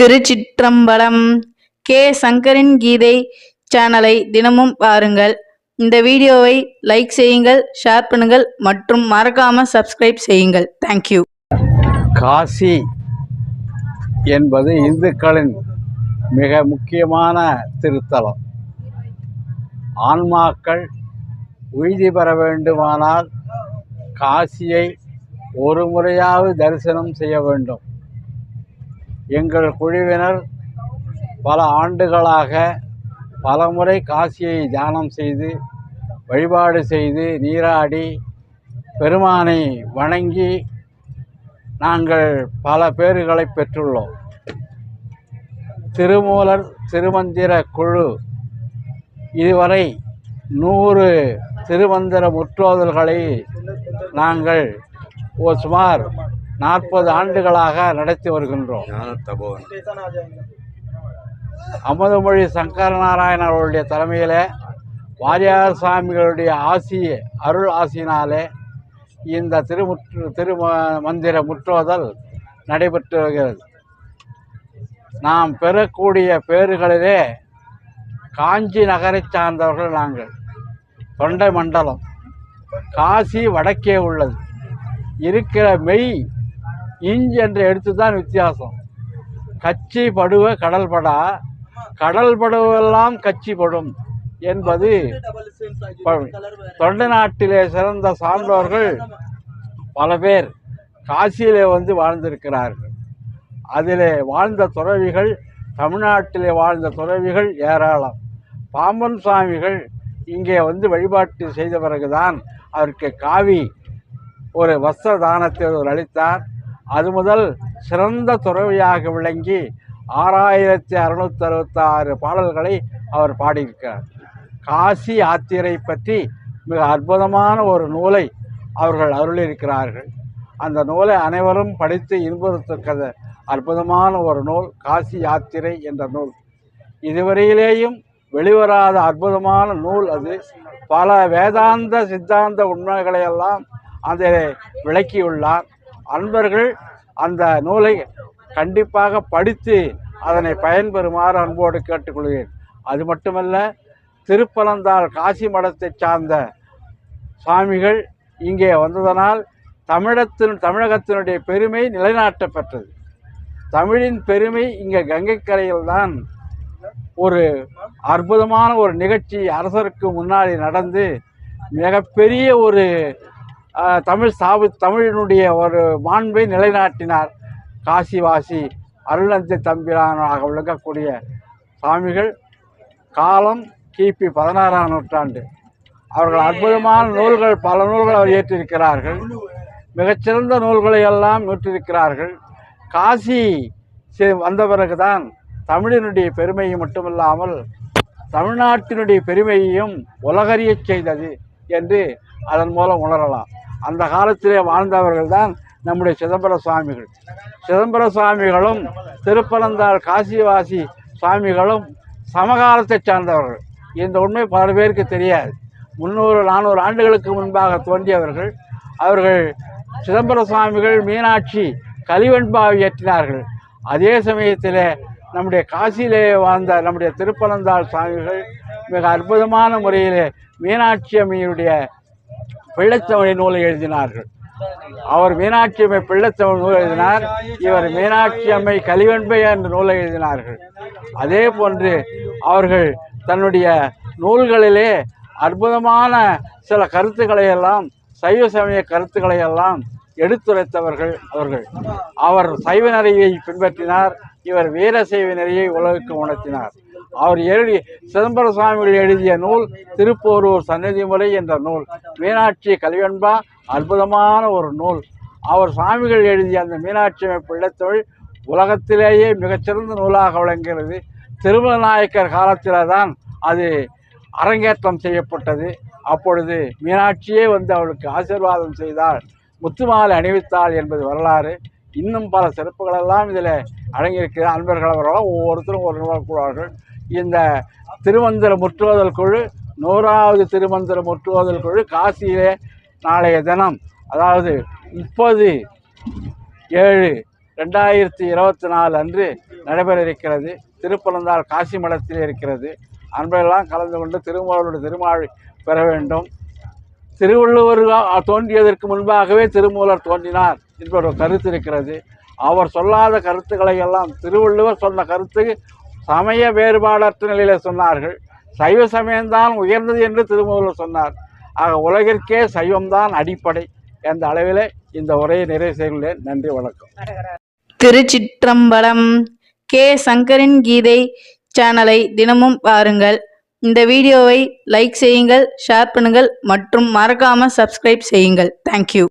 திருச்சிற்றம்பலம் K. சங்கரின் கீதை சேனலை தினமும் பாருங்கள். இந்த வீடியோவை லைக் செய்யுங்கள் ஷேர் பண்ணுங்கள் மற்றும் மறக்காம சப்ஸ்கிரைப் செய்யுங்கள். தேங்க்யூ காசி என்பது இந்துக்களின் மிக முக்கியமான திருத்தலம். ஆன்மாக்கள் உய்தி பெற வேண்டுமானால் காசியை ஒரு முறையாவது தரிசனம் செய்ய வேண்டும். எங்கள் குழுவினர் பல ஆண்டுகளாக பலமுறை காசியை தியானம் செய்து வழிபாடு செய்து நீராடி பெருமானை வணங்கி நாங்கள் பல பேறுகளை பெற்றுள்ளோம். திருமூலர் திருமந்திர குழு இதுவரை நூறு திருமந்திர முற்றோதல்களை நாங்கள் ஒரு சுமார் நாற்பது ஆண்டுகளாக நடத்தி வருகின்றோம். அமுதமொழி சங்கரநாராயண அவருடைய தலைமையில் வாரியார் சுவாமிகளுடைய ஆசி அருள் ஆசினாலே இந்த திருமுற்று திரு மந்திர முற்றோதல் நடைபெற்று வருகிறது. நாம் பெறக்கூடிய பேறுகளிலே காஞ்சி நகரைச் சார்ந்தவர்கள் நாங்கள். தொண்டை மண்டலம். காசி வடக்கே உள்ளது. இருக்கிற மெய் இஞ்ச் என்று எடுத்து தான் வித்தியாசம். கச்சி படுவ கடல் படா. கடல் படுவெல்லாம் கச்சி படும் என்பது தொண்டை நாட்டிலே சிறந்த சான்றோர்கள் பல பேர் காசியிலே வந்து வாழ்ந்திருக்கிறார்கள். அதிலே வாழ்ந்த துறவிகள் தமிழ்நாட்டிலே வாழ்ந்த துறவிகள் ஏராளம். பாம்பன் சுவாமிகள் இங்கே வந்து வழிபாட்டு செய்த பிறகுதான் அவருக்கு காவி ஒரு வஸ்திர தானத்தை அவர் அளித்தார். அது முதல் சிறந்த துறவியாக விளங்கி ஆறாயிரத்தி அறுநூத்தி அறுபத்தாறு பாடல்களை அவர் பாடியிருக்கிறார். காசி யாத்திரை பற்றி மிக அற்புதமான ஒரு நூலை அவர்கள் அருளியிருக்கிறார்கள். அந்த நூலை அனைவரும் படித்து இன்புறுத்தக்கத அற்புதமான ஒரு நூல் காசி யாத்திரை என்ற நூல். இதுவரையிலேயும் வெளிவராத அற்புதமான நூல் அது. பல வேதாந்த சித்தாந்த உண்மைகளையெல்லாம் அதை அதில் விளக்கியுள்ளார். அன்பர்கள் அந்த நூலை கண்டிப்பாக படித்து அதனை பயன்பெறுமாறு அன்போடு கேட்டுக்கொள்கிறேன். அது மட்டுமல்ல திருப்பனந்தாள் காசி மடத்தை சார்ந்த சுவாமிகள் இங்கே வந்ததனால் தமிழத்தின் தமிழகத்தினுடைய பெருமை நிலைநாட்டப்பட்டது தமிழின் பெருமை இங்கே கங்கைக்கரையில் தான் ஒரு அற்புதமான ஒரு நிகழ்ச்சி அரசருக்கு முன்னாடி நடந்து மிகப்பெரிய ஒரு தமிழ் சாவு தமிழினுடைய ஒரு மாண்பை நிலைநாட்டினார் காசிவாசி அருளந்தி தம்பிரானாக விளங்கக்கூடிய சாமிகள். காலம் கிபி பதினாறாம் நூற்றாண்டு. அவர்கள் அற்புதமான நூல்கள் பல நூல்கள் அவர் இயற்றியிருக்கிறார்கள் மிகச்சிறந்த நூல்களை எல்லாம் நூற்றிருக்கிறார்கள் காசி செ- வந்த பிறகுதான் தமிழினுடைய பெருமையை மட்டுமில்லாமல் தமிழ்நாட்டினுடைய பெருமையையும் உலகறியச் செய்தது என்று அதன் மூலம் உணரலாம். அந்த காலத்திலே வாழ்ந்தவர்கள் தான் நம்முடைய சிதம்பர சுவாமிகள். சிதம்பர சுவாமிகளும் திருப்பனந்தாள் காசிவாசி சுவாமிகளும் சமகாலத்தைச் சார்ந்தவர்கள். இந்த உண்மை பல பேருக்கு தெரியாது. முந்நூறு நானூறு ஆண்டுகளுக்கு முன்பாக தோன்றியவர்கள். அவர்கள் சிதம்பர சுவாமிகள் மீனாட்சி கலிவெண்பாவை இயற்றினார்கள் அதே சமயத்தில் நம்முடைய காசியிலே வாழ்ந்த நம்முடைய திருப்பனந்தாள் சுவாமிகள் மிக அற்புதமான முறையிலே மீனாட்சி அம்மையுடைய பிள்ளைத்தமிழ் நூலை எழுதினார்கள். அவர் மீனாட்சி அம்மை பிள்ளைத்தமிழ் நூல் எழுதினார். இவர் மீனாட்சி அம்மை கலிவெண்பை என்ற நூலை எழுதினார்கள். அதே போன்று அவர்கள் தன்னுடைய நூல்களிலே அற்புதமான சில கருத்துக்களை எல்லாம் சைவ சமய கருத்துக்களை எல்லாம் எடுத்துரைத்தவர்கள் அவர்கள். அவர் சைவ நெறியை பின்பற்றினார். இவர் வீர சைவ நெறியை உலகுக்கு உணர்த்தினார். அவர் எழுதி சிதம்பர சுவாமிகள் எழுதிய நூல் திருப்போரூர் சன்னதி முறை என்ற நூல். மீனாட்சி கல்வியன்பா அற்புதமான ஒரு நூல். அவர் சுவாமிகள் எழுதிய அந்த மீனாட்சி அம்மை பிள்ளைத்தொழில் உலகத்திலேயே மிகச்சிறந்த நூலாக விளங்குகிறது. திருமல நாயக்கர் காலத்தில் தான் அது அரங்கேற்றம் செய்யப்பட்டது. அப்பொழுது மீனாட்சியே வந்து அவளுக்கு ஆசீர்வாதம் செய்தாள் முத்துமாலை அணிவித்தாள் என்பது வரலாறு. இன்னும் பல சிறப்புகளெல்லாம் இதில் அடங்கியிருக்கிற அன்பர்கள் அவர்களாம் ஒவ்வொருத்தரும் ஒரு நூல் கூறுவார்கள். இந்த திருமந்திர முற்றுவதல் குழு நூறாவது திருமந்திர முற்றுவதல் குழு காசியிலே நாளைய தினம் அதாவது முப்பது ஏழு ரெண்டாயிரத்தி இருபத்தி நாலு அன்று நடைபெற இருக்கிறது திருப்பனந்தாள் காசி மடத்தில் இருக்கிறது. அன்பெல்லாம் கலந்து கொண்டு திருமூலருடைய திருமாவை பெற வேண்டும். திருவள்ளுவர் தோன்றியதற்கு முன்பாகவே திருமூலர் தோன்றினார் என்ற ஒரு கருத்து இருக்கிறது. அவர் சொல்லாத கருத்துக்களை எல்லாம் திருவள்ளுவர் சொன்ன கருத்து சமய வேறுபாடற்ற நிலையில் சொன்னார்கள். சைவ சமயம்தான் உயர்ந்தது என்று திருமூலர் சொன்னார். ஆக உலகிற்கே சைவம்தான் அடிப்படை என்ற அளவில் இந்த உரையை நிறைவு செய்துள்ளேன். நன்றி வணக்கம். திருச்சிற்றம்பலம் கே. சங்கரின் கீதை சேனலை தினமும் பாருங்கள். இந்த வீடியோவை லைக் செய்யுங்கள் ஷேர் பண்ணுங்கள் மற்றும் மறக்காமல் சப்ஸ்கிரைப் செய்யுங்கள். தேங்க்யூ